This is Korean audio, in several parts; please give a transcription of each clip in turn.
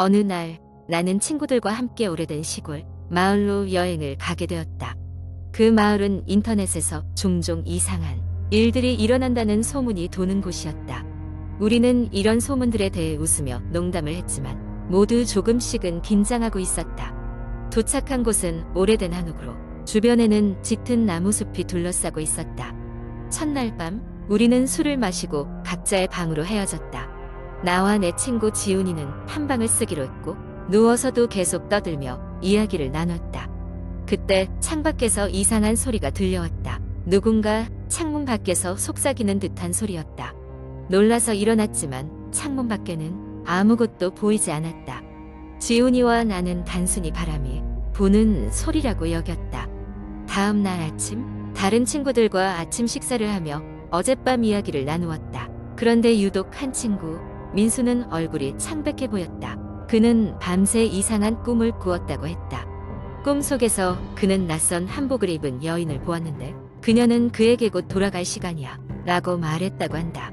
어느 날 나는 친구들과 함께 오래된 시골 마을로 여행을 가게 되었다. 그 마을은 인터넷에서 종종 이상한 일들이 일어난다는 소문이 도는 곳이었다. 우리는 이런 소문들에 대해 웃으며 농담을 했지만 모두 조금씩은 긴장하고 있었다. 도착한 곳은 오래된 한옥으로 주변에는 짙은 나무숲이 둘러싸고 있었다. 첫날 밤 우리는 술을 마시고 각자의 방으로 헤어졌다. 나와 내 친구 지훈이는 한 방을 쓰기로 했고 누워서도 계속 떠들며 이야기를 나눴다. 그때 창밖에서 이상한 소리가 들려왔다. 누군가 창문 밖에서 속삭이는 듯한 소리였다. 놀라서 일어났지만 창문 밖에는 아무것도 보이지 않았다. 지훈이와 나는 단순히 바람이 부는 소리라고 여겼다. 다음 날 아침 다른 친구들과 아침 식사를 하며 어젯밤 이야기를 나누었다. 그런데 유독 한 친구 민수는 얼굴이 창백해 보였다. 그는 밤새 이상한 꿈을 꾸었다고 했다. 꿈 속에서 그는 낯선 한복을 입은 여인을 보았는데 그녀는 그에게 곧 돌아갈 시간이야 라고 말했다고 한다.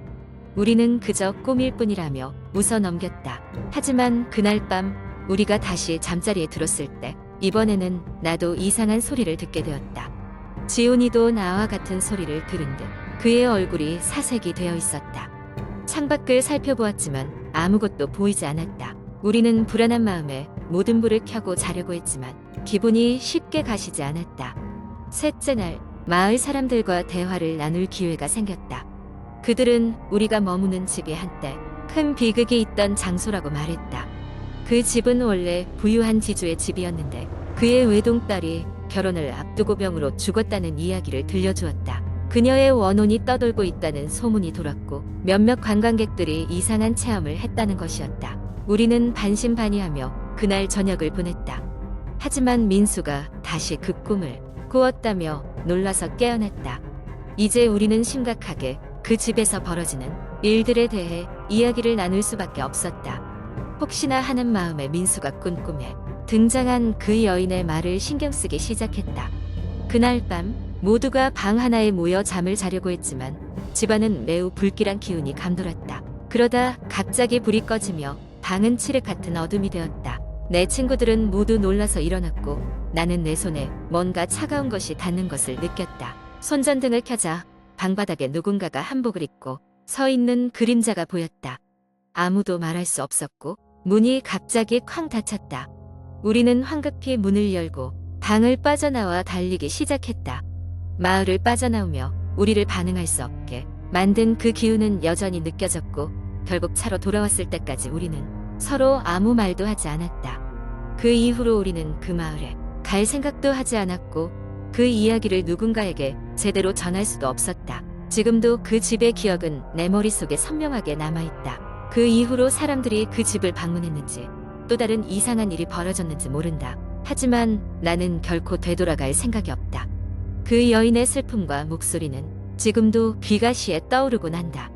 우리는 그저 꿈일 뿐이라며 웃어 넘겼다. 하지만 그날 밤 우리가 다시 잠자리에 들었을 때 이번에는 나도 이상한 소리를 듣게 되었다. 지훈이도 나와 같은 소리를 들은 듯 그의 얼굴이 사색이 되어 있었다. 창밖을 살펴보았지만 아무것도 보이지 않았다. 우리는 불안한 마음에 모든 불을 켜고 자려고 했지만 기분이 쉽게 가시지 않았다. 셋째 날 마을 사람들과 대화를 나눌 기회가 생겼다. 그들은 우리가 머무는 집이 한때 큰 비극이 있던 장소라고 말했다. 그 집은 원래 부유한 지주의 집이었는데 그의 외동딸이 결혼을 앞두고 병으로 죽었다는 이야기를 들려주었다. 그녀의 원혼이 떠돌고 있다는 소문이 돌았고 몇몇 관광객들이 이상한 체험을 했다는 것이었다. 우리는 반신반의하며 그날 저녁을 보냈다. 하지만 민수가 다시 그 꿈을 꾸었다며 놀라서 깨어났다. 이제 우리는 심각하게 그 집에서 벌어지는 일들에 대해 이야기를 나눌 수밖에 없었다. 혹시나 하는 마음에 민수가 꾼 꿈에 등장한 그 여인의 말을 신경 쓰기 시작했다. 그날 밤 모두가 방 하나에 모여 잠을 자려고 했지만 집안은 매우 불길한 기운이 감돌았다. 그러다 갑자기 불이 꺼지며 방은 칠흑 같은 어둠이 되었다. 내 친구들은 모두 놀라서 일어났고 나는 내 손에 뭔가 차가운 것이 닿는 것을 느꼈다. 손전등을 켜자 방바닥에 누군가가 한복을 입고 서 있는 그림자가 보였다. 아무도 말할 수 없었고 문이 갑자기 쾅 닫혔다. 우리는 황급히 문을 열고 방을 빠져나와 달리기 시작했다. 마을을 빠져나오며 우리를 반응할 수 없게 만든 그 기운은 여전히 느껴졌고 결국 차로 돌아왔을 때까지 우리는 서로 아무 말도 하지 않았다. 그 이후로 우리는 그 마을에 갈 생각도 하지 않았고 그 이야기를 누군가에게 제대로 전할 수도 없었다. 지금도 그 집의 기억은 내 머릿속에 선명하게 남아있다. 그 이후로 사람들이 그 집을 방문했는지 또 다른 이상한 일이 벌어졌는지 모른다. 하지만 나는 결코 되돌아갈 생각이 없다. 그 여인의 슬픔과 목소리는 지금도 귀가시에 떠오르곤 한다.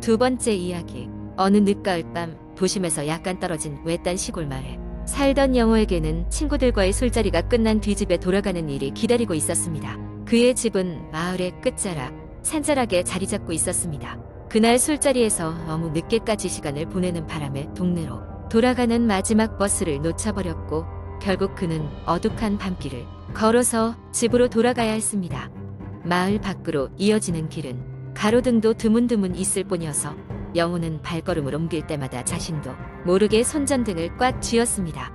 두 번째 이야기. 어느 늦가을 밤 도심에서 약간 떨어진 외딴 시골 마을에 살던 영호에게는 친구들과의 술자리가 끝난 뒤 집에 돌아가는 일이 기다리고 있었습니다. 그의 집은 마을의 끝자락, 산자락에 자리 잡고 있었습니다. 그날 술자리에서 너무 늦게까지 시간을 보내는 바람에 동네로 돌아가는 마지막 버스를 놓쳐버렸고 결국 그는 어둑한 밤길을 걸어서 집으로 돌아가야 했습니다. 마을 밖으로 이어지는 길은 가로등도 드문드문 있을 뿐이어서 영호는 발걸음을 옮길 때마다 자신도 모르게 손전등을 꽉 쥐었습니다.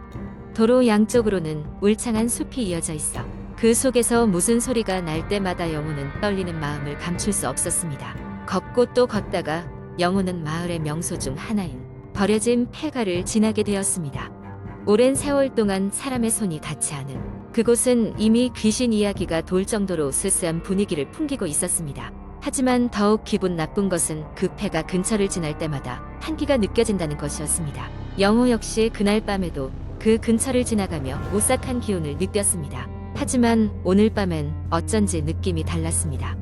도로 양쪽으로는 울창한 숲이 이어져 있어 그 속에서 무슨 소리가 날 때마다 영호는 떨리는 마음을 감출 수 없었습니다. 걷고 또 걷다가 영호는 마을의 명소 중 하나인 버려진 폐가를 지나게 되었습니다. 오랜 세월 동안 사람의 손이 닿지 않은 그곳은 이미 귀신 이야기가 돌 정도로 스스한 분위기를 풍기고 있었습니다. 하지만 더욱 기분 나쁜 것은 그 폐가 근처를 지날 때마다 한기가 느껴진다는 것이었습니다. 영호 역시 그날 밤에도 그 근처를 지나가며 오싹한 기운을 느꼈습니다. 하지만 오늘 밤엔 어쩐지 느낌이 달랐습니다.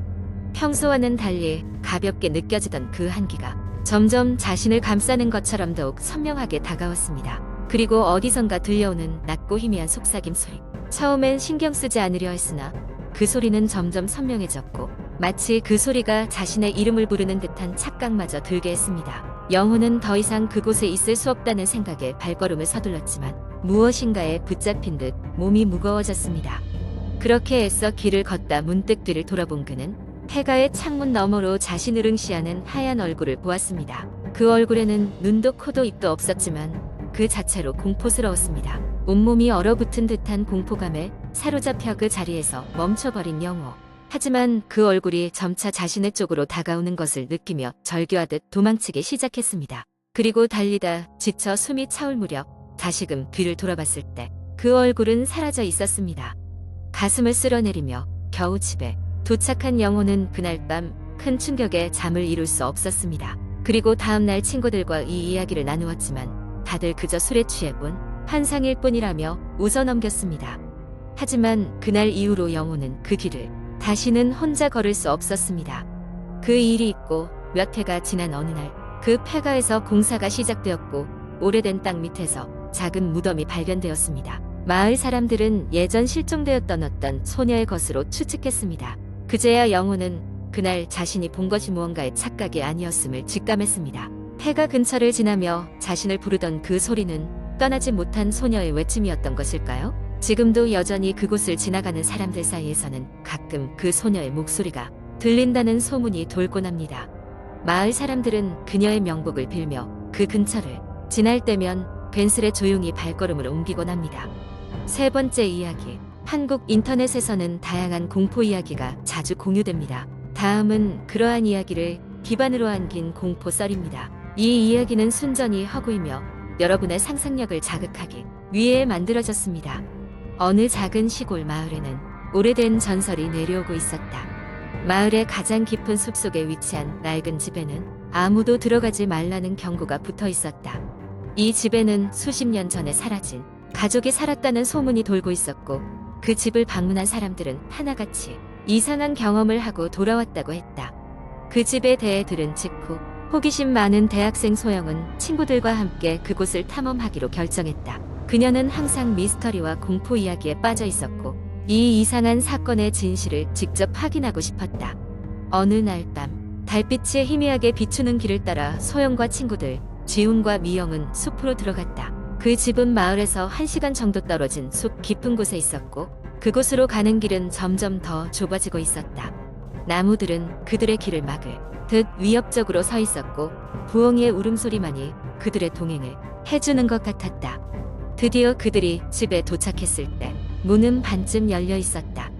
평소와는 달리 가볍게 느껴지던 그 한기가 점점 자신을 감싸는 것처럼 더욱 선명하게 다가왔습니다. 그리고 어디선가 들려오는 낮고 희미한 속삭임 소리. 처음엔 신경 쓰지 않으려 했으나 그 소리는 점점 선명해졌고 마치 그 소리가 자신의 이름을 부르는 듯한 착각마저 들게 했습니다. 영호는 더 이상 그곳에 있을 수 없다는 생각에 발걸음을 서둘렀지만 무엇인가에 붙잡힌 듯 몸이 무거워졌습니다. 그렇게 애써 길을 걷다 문득 뒤를 돌아본 그는 폐가의 창문 너머로 자신을 응시하는 하얀 얼굴을 보았습니다. 그 얼굴에는 눈도 코도 입도 없었지만 그 자체로 공포스러웠습니다. 온몸이 얼어붙은 듯한 공포감에 사로잡혀 그 자리에서 멈춰버린 영호. 하지만 그 얼굴이 점차 자신의 쪽으로 다가오는 것을 느끼며 절규하듯 도망치기 시작했습니다. 그리고 달리다 지쳐 숨이 차올 무렵 다시금 뒤를 돌아봤을 때 그 얼굴은 사라져 있었습니다. 가슴을 쓸어내리며 겨우 집에 도착한 영호는 그날 밤 큰 충격에 잠을 이룰 수 없었습니다. 그리고 다음날 친구들과 이 이야기를 나누었지만 다들 그저 술에 취해 본 환상일 뿐이라며 웃어 넘겼습니다. 하지만 그날 이후로 영호는 그 길을 다시는 혼자 걸을 수 없었습니다. 그 일이 있고 몇 해가 지난 어느 날 그 폐가에서 공사가 시작되었고 오래된 땅 밑에서 작은 무덤이 발견되었습니다. 마을 사람들은 예전 실종되었던 어떤 소녀의 것으로 추측했습니다. 그제야 영호는 그날 자신이 본 것이 무언가의 착각이 아니었음을 직감했습니다. 폐가 근처를 지나며 자신을 부르던 그 소리는 떠나지 못한 소녀의 외침이었던 것일까요? 지금도 여전히 그곳을 지나가는 사람들 사이에서는 가끔 그 소녀의 목소리가 들린다는 소문이 돌곤 합니다. 마을 사람들은 그녀의 명복을 빌며 그 근처를 지날 때면 괜스레 조용히 발걸음을 옮기곤 합니다. 세 번째 이야기. 한국 인터넷에서는 다양한 공포 이야기가 자주 공유됩니다. 다음은 그러한 이야기를 기반으로 한 긴 공포 썰입니다. 이 이야기는 순전히 허구이며 여러분의 상상력을 자극하기 위해 만들어졌습니다. 어느 작은 시골 마을에는 오래된 전설이 내려오고 있었다. 마을의 가장 깊은 숲속에 위치한 낡은 집에는 아무도 들어가지 말라는 경고가 붙어 있었다. 이 집에는 수십 년 전에 사라진 가족이 살았다는 소문이 돌고 있었고 그 집을 방문한 사람들은 하나같이 이상한 경험을 하고 돌아왔다고 했다. 그 집에 대해 들은 직후 호기심 많은 대학생 소영은 친구들과 함께 그곳을 탐험하기로 결정했다. 그녀는 항상 미스터리와 공포 이야기에 빠져 있었고 이 이상한 사건의 진실을 직접 확인하고 싶었다. 어느 날 밤 달빛이 희미하게 비추는 길을 따라 소영과 친구들 지훈과 미영은 숲으로 들어갔다. 그 집은 마을에서 1시간 정도 떨어진 숲 깊은 곳에 있었고 그곳으로 가는 길은 점점 더 좁아지고 있었다. 나무들은 그들의 길을 막을 듯 위협적으로 서 있었고 부엉이의 울음소리만이 그들의 동행을 해주는 것 같았다. 드디어 그들이 집에 도착했을 때 문은 반쯤 열려 있었다.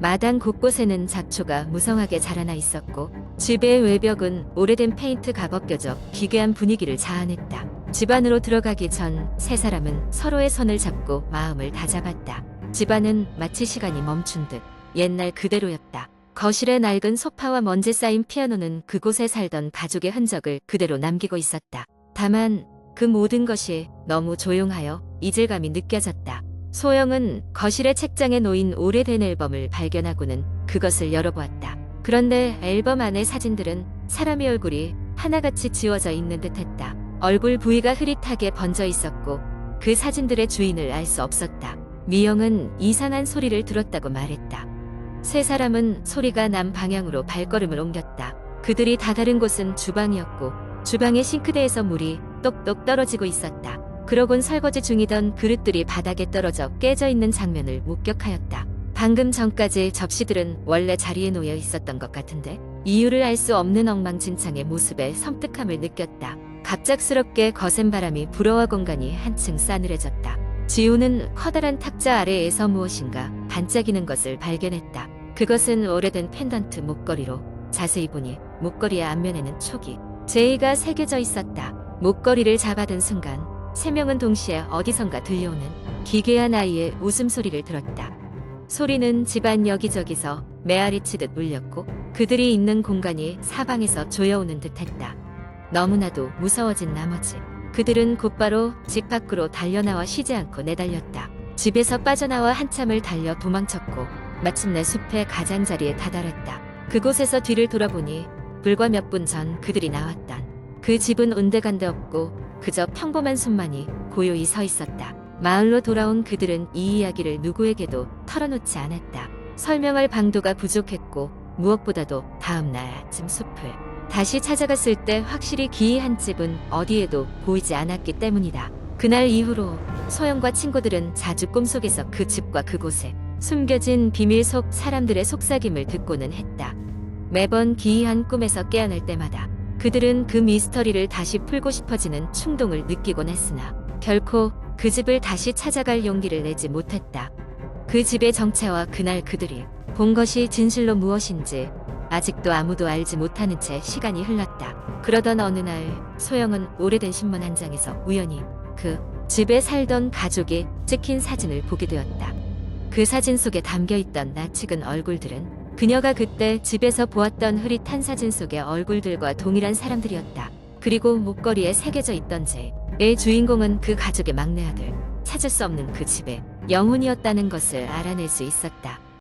마당 곳곳에는 잡초가 무성하게 자라나 있었고 집의 외벽은 오래된 페인트 가 벗겨져 기괴한 분위기를 자아냈다. 집 안으로 들어가기 전 세 사람은 서로의 손을 잡고 마음을 다잡았다. 집안은 마치 시간이 멈춘 듯 옛날 그대로였다. 거실에 낡은 소파와 먼지 쌓인 피아노는 그곳에 살던 가족의 흔적을 그대로 남기고 있었다. 다만 그 모든 것이 너무 조용하여 이질감이 느껴졌다. 소영은 거실의 책장에 놓인 오래된 앨범을 발견하고는 그것을 열어보았다. 그런데 앨범 안의 사진들은 사람의 얼굴이 하나같이 지워져 있는 듯했다. 얼굴 부위가 흐릿하게 번져 있었고 그 사진들의 주인을 알 수 없었다. 미영은 이상한 소리를 들었다고 말했다. 세 사람은 소리가 난 방향으로 발걸음을 옮겼다. 그들이 다다른 곳은 주방이었고 주방의 싱크대에서 물이 똑똑 떨어지고 있었다. 그러곤 설거지 중이던 그릇들이 바닥에 떨어져 깨져 있는 장면을 목격하였다. 방금 전까지 접시들은 원래 자리에 놓여 있었던 것 같은데 이유를 알 수 없는 엉망진창의 모습에 섬뜩함을 느꼈다. 갑작스럽게 거센 바람이 불어와 공간이 한층 싸늘해졌다. 지우는 커다란 탁자 아래에서 무엇인가 반짝이는 것을 발견했다. 그것은 오래된 펜던트 목걸이로 자세히 보니 목걸이의 앞면에는 촉이 제이가 새겨져 있었다. 목걸이를 잡아든 순간 세 명은 동시에 어디선가 들려오는 기괴한 아이의 웃음소리를 들었다. 소리는 집안 여기저기서 메아리 치듯 울렸고 그들이 있는 공간이 사방에서 조여오는 듯했다. 너무나도 무서워진 나머지 그들은 곧바로 집 밖으로 달려나와 쉬지 않고 내달렸다. 집에서 빠져나와 한참을 달려 도망쳤고 마침내 숲의 가장자리에 다다랐다. 그곳에서 뒤를 돌아보니 불과 몇 분 전 그들이 나왔던 그 집은 온데간데 없고 그저 평범한 숲만이 고요히 서 있었다. 마을로 돌아온 그들은 이 이야기를 누구에게도 털어놓지 않았다. 설명할 방도가 부족했고 무엇보다도 다음 날 아침 숲을 다시 찾아갔을 때 확실히 기이한 집은 어디에도 보이지 않았기 때문이다. 그날 이후로 소영과 친구들은 자주 꿈속에서 그 집과 그곳에 숨겨진 비밀 속 사람들의 속삭임을 듣고는 했다. 매번 기이한 꿈에서 깨어날 때마다 그들은 그 미스터리를 다시 풀고 싶어지는 충동을 느끼곤 했으나 결코 그 집을 다시 찾아갈 용기를 내지 못했다. 그 집의 정체와 그날 그들이 본 것이 진실로 무엇인지 아직도 아무도 알지 못하는 채 시간이 흘렀다. 그러던 어느 날 소영은 오래된 신문 한 장에서 우연히 그 집에 살던 가족이 찍힌 사진을 보게 되었다. 그 사진 속에 담겨 있던 낯익은 얼굴들은 그녀가 그때 집에서 보았던 흐릿한 사진 속의 얼굴들과 동일한 사람들이었다. 그리고 목걸이에 새겨져 있던 제의 주인공은 그 가족의 막내 아들, 찾을 수 없는 그 집의 영혼이었다는 것을 알아낼 수 있었다.